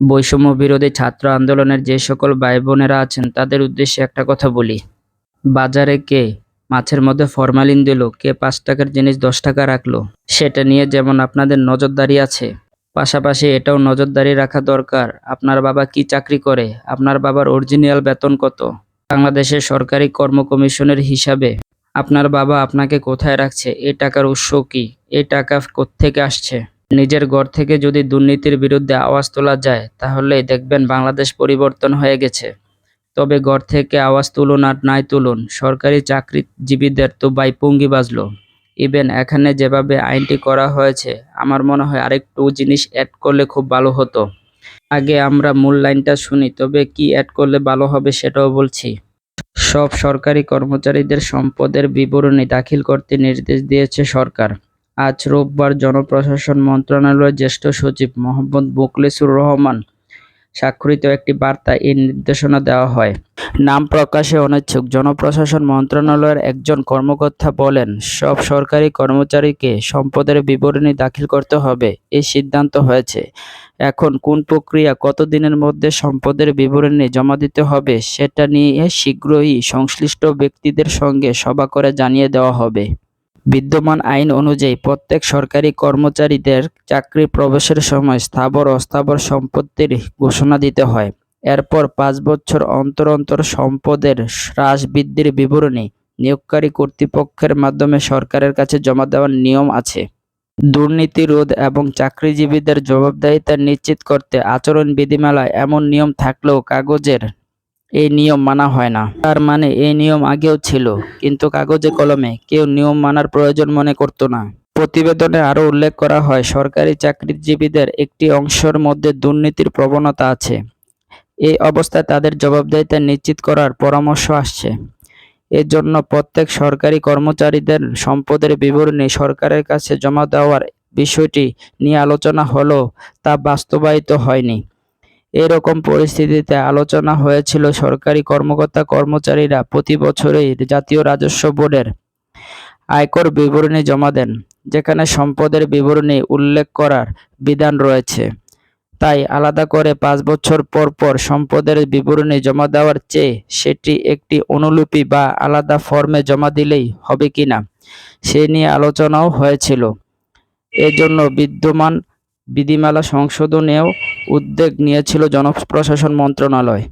বৈষম্য বিরোধী ছাত্র আন্দোলনের যে সকল ভাই বোনেরা আছেন, তাদের উদ্দেশ্যে একটা কথা বলি। বাজারে কে মাছের মধ্যে ফরমালিন দিল, কে পাঁচ টাকার জিনিস দশ টাকা রাখল, সেটা নিয়ে যেমন আপনাদের নজরদারি আছে, পাশাপাশি এটাও নজরদারি রাখা দরকার, আপনার বাবা কি চাকরি করে, আপনার বাবার অরিজিনাল বেতন কত, বাংলাদেশের সরকারি কর্ম কমিশনের হিসাবে আপনার বাবা আপনাকে কোথায় রাখছে, এ টাকার উৎস কি এই টাকা কোত্থেকে আসছে। নিজের ঘর থেকে যদি দুর্নীতির বিরুদ্ধে আওয়াজ তোলা যায়, তাহলে দেখবেন বাংলাদেশ পরিবর্তন হয়ে গেছে। তবে ঘর থেকে আওয়াজ তুলুন আর নাই তুলুন, সরকারি চাকরিজীবীদের তো বাইপুঙ্গি বাজলো। ইভেন এখানে যেভাবে আইনটি করা হয়েছে, আমার মনে হয় আরেকটু জিনিস অ্যাড করলে খুব ভালো হতো। আগে আমরা মূল লাইনটা শুনি, তবে কি অ্যাড করলে ভালো হবে সেটাও বলছি। সব সরকারি কর্মচারীদের সম্পদের বিবরণী দাখিল করতে নির্দেশ দিয়েছে সরকার। আজ রোববার জনপ্রশাসন মন্ত্রণালয়ের জ্যেষ্ঠ সচিব মোহাম্মদ মোখলেসুর রহমান স্বাক্ষরিত একটি বার্তায় এই নির্দেশনা দেওয়া হয়। নাম প্রকাশে অনিচ্ছুক জনপ্রশাসন মন্ত্রণালয়ের একজন কর্মকর্তা বলেন, সব সরকারি কর্মচারীকে সম্পদের বিবরণী দাখিল করতে হবে, এই সিদ্ধান্ত হয়েছে। এখন কোন প্রক্রিয়া কত দিনের মধ্যে সম্পদের বিবরণী জমা দিতে হবে সেটা নিয়ে শীঘ্রই সংশ্লিষ্ট ব্যক্তিদের সঙ্গে সভা করে জানিয়ে দেওয়া হবে। বিদ্যমান আইন অনুযায়ী প্রত্যেক সরকারি কর্মচারীদের চাকরি প্রবেশের সময় স্থাবর অস্থাবর সম্পত্তির ঘোষণা দিতে হয়। এরপর পাঁচ বছর অন্তর অন্তর সম্পদের হ্রাস বৃদ্ধির বিবরণী নিয়োগকারী কর্তৃপক্ষের মাধ্যমে সরকারের কাছে জমা দেওয়ার নিয়ম আছে। দুর্নীতি রোধ এবং চাকরিজীবীদের জবাবদাহিতা নিশ্চিত করতে আচরণ বিধিমালায় এমন নিয়ম থাকলেও কাগজের এই নিয়ম মানা হয় না। তার মানে এই নিয়ম আগেও ছিল, কিন্তু কাগজে কলমে কেউ নিয়ম মানার প্রয়োজন মনে করতো না। প্রতিবেদনে আরও উল্লেখ করা হয়, সরকারি চাকরিজীবীদের একটি অংশের মধ্যে দুর্নীতির প্রবণতা আছে। এই অবস্থায় তাদের জবাবদিহিতা নিশ্চিত করার পরামর্শ আসছে। এজন্য প্রত্যেক সরকারি কর্মচারীদের সম্পদের বিবরণী সরকারের কাছে জমা দেওয়ার বিষয়টি নিয়ে আলোচনা হলেও তা বাস্তবায়িত হয়নি। এরকম পরিস্থিতিতে আলোচনা হয়েছিল সরকারি কর্মকর্তা কর্মচারীরা প্রতি বছরই জাতীয় রাজস্ব বোর্ডের আয়কর বিবরণী জমা দেন, যেখানে সম্পদের বিবরণী উল্লেখ করার বিধান রয়েছে। তাই আলাদা করে পাঁচ বছর পর পর সম্পদের বিবরণী জমা দেওয়ার চেয়ে সেটি একটি অনুলিপি বা আলাদা ফর্মে জমা দিলেই হবে কিনা, সে নিয়ে আলোচনাও হয়েছিল। এজন্য বিদ্যমান বিধিমালা সংশোধনেও উদ্যোগ নিয়েছিল জনপ্রশাসন মন্ত্রণালয়।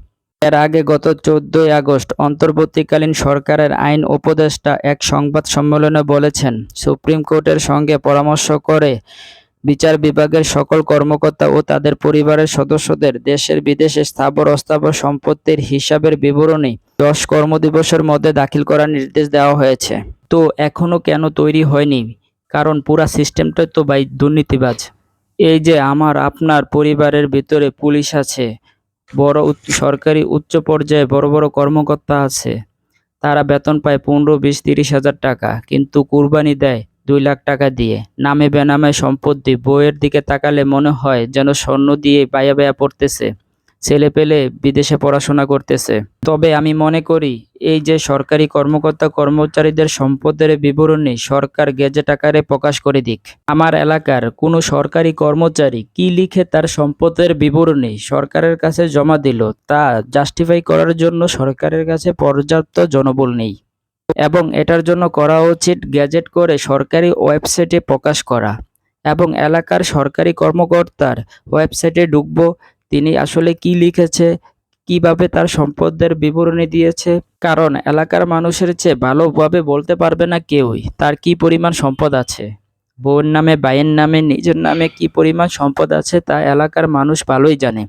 এর আগে গত চোদ্দই আগস্ট অন্তর্বর্তীকালীন সরকারের আইন উপদেষ্টা এক সংবাদ সম্মেলনে বলেছেন, সুপ্রিম কোর্টের সঙ্গে পরামর্শ করে বিচার বিভাগের সকল কর্মকর্তা ও তাদের পরিবারের সদস্যদের দেশের বিদেশে স্থাবর অস্থাবর সম্পত্তির হিসাবের বিবরণী দশ কর্মদিবসের মধ্যে দাখিল করার নির্দেশ দেওয়া হয়েছে। তো এখনও কেন তৈরি হয়নি? কারণ পুরা সিস্টেমটাই তো বাই দুর্নীতিবাজ। এই যে আমার, আপনার পরিবারের ভিতরে পুলিশ আছে, বড় সরকারি উচ্চ পর্যায়ে বড় বড় কর্মকর্তা আছে, তারা বেতন পায় পনেরো, বিশ, তিরিশ হাজার টাকা, কিন্তু কুরবানি দেয় দুই লাখ টাকা দিয়ে। নামে বেনামে সম্পত্তি, বইয়ের দিকে তাকালে মনে হয় যেন স্বর্ণ দিয়ে বায়া বায়া পড়তেছে। ছেলে পেলে বিদেশে পড়াশোনা করতেছে। তবে আমি মনে করি, এই যে সরকারি কর্মকর্তা কর্মচারীদের সম্পদের বিবরণী সরকার গেজেট আকারে প্রকাশ করে দিক। আমার এলাকার কোনো সরকারি কর্মচারী কি লিখে তার সম্পদের বিবরণী সরকারের কাছে জমা দিল তা জাস্টিফাই করার জন্য সরকারের কাছে পর্যাপ্ত জনবল নেই। এবং এটার জন্য করা উচিত গ্যাজেট করে সরকারি ওয়েবসাইটে প্রকাশ করা। এবং এলাকার সরকারি কর্মকর্তার ওয়েবসাইটে ঢুকবো তিনি আসলে কি লিখেছে, কীভাবে তার সম্পদের বিবরণী দিয়েছে? কারণ এলাকার মানুষের চেয়ে ভালোভাবে বলতে পারবে না কেউই, তার কি পরিমাণ সম্পদ আছে? বউয়ের নামে, ভাইয়ের নামে, নিজের নামে কি পরিমাণ সম্পদ আছে তা এলাকার মানুষ ভালোই জানে।